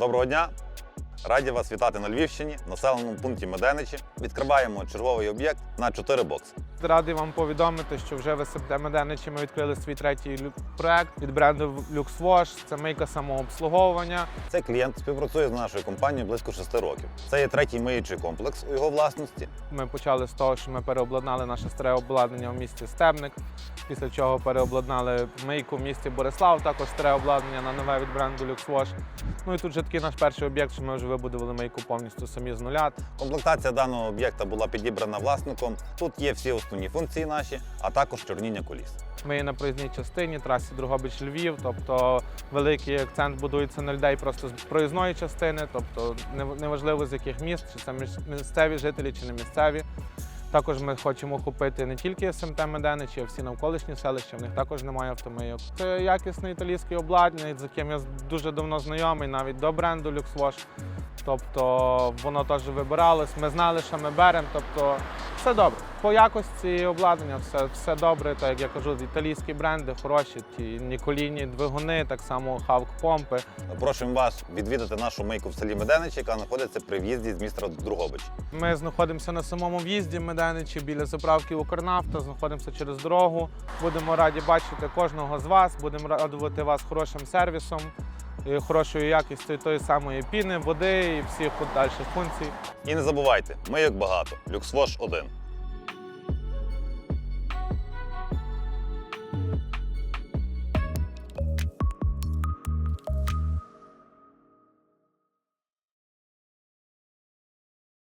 Доброго дня! Раді вас вітати на Львівщині, населеному пункті Меденичі. Відкриваємо черговий об'єкт на 4 бокси. Радий вам повідомити, що вже в СМТ Меденичі ми відкрили свій третій проект від бренду LuxWash. Це мийка самообслуговування. Цей клієнт співпрацює з нашою компанією близько 6 років. Це є третій миючий комплекс у його власності. Ми почали з того, що ми переобладнали наше старе обладнання в місті Стебник. Після чого переобладнали мийку в місті Борислав, також старе обладнання на нове від бренду LuxWash. Ну і тут вже такий наш перший об'єкт, що ми вже вибудували мийку повністю самі з нуля. Комплектація даного об'єкта була підібрана власником. Тут є всі основні функції наші, а також чорніння коліс. Ми є на проїзній частині трасі Другобич Львів, тобто великий акцент будується на людей просто з проїзної частини, тобто неважливо з яких міст, чи це міс- місцеві жителі, чи не місцеві. Також ми хочемо купити не тільки СМТ Меденичі, а всі навколишні селища. В них також немає автомийок. Це якісне італійське обладнання, з яким я дуже давно знайомий, навіть до бренду LuxWash. Тобто воно теж вибиралось. Ми знали, що ми беремо. Тобто все добре. По якості обладнання все, все добре. Так як я кажу, італійські бренди хороші, ті Ніколіні двигуни, так само Хавк помпи. Запрошуємо вас відвідати нашу мийку в селі Меденичі, яка знаходиться при в'їзді з міста Другобич. Ми знаходимося на самому в'їзді Меденичі біля заправки Укрнафта, знаходимося через дорогу. Будемо раді бачити кожного з вас, будемо радувати вас хорошим сервісом, хорошою якістю тої самої піни, води і всіх дальших функцій. І не забувайте, ми як багато. Люксвош 1.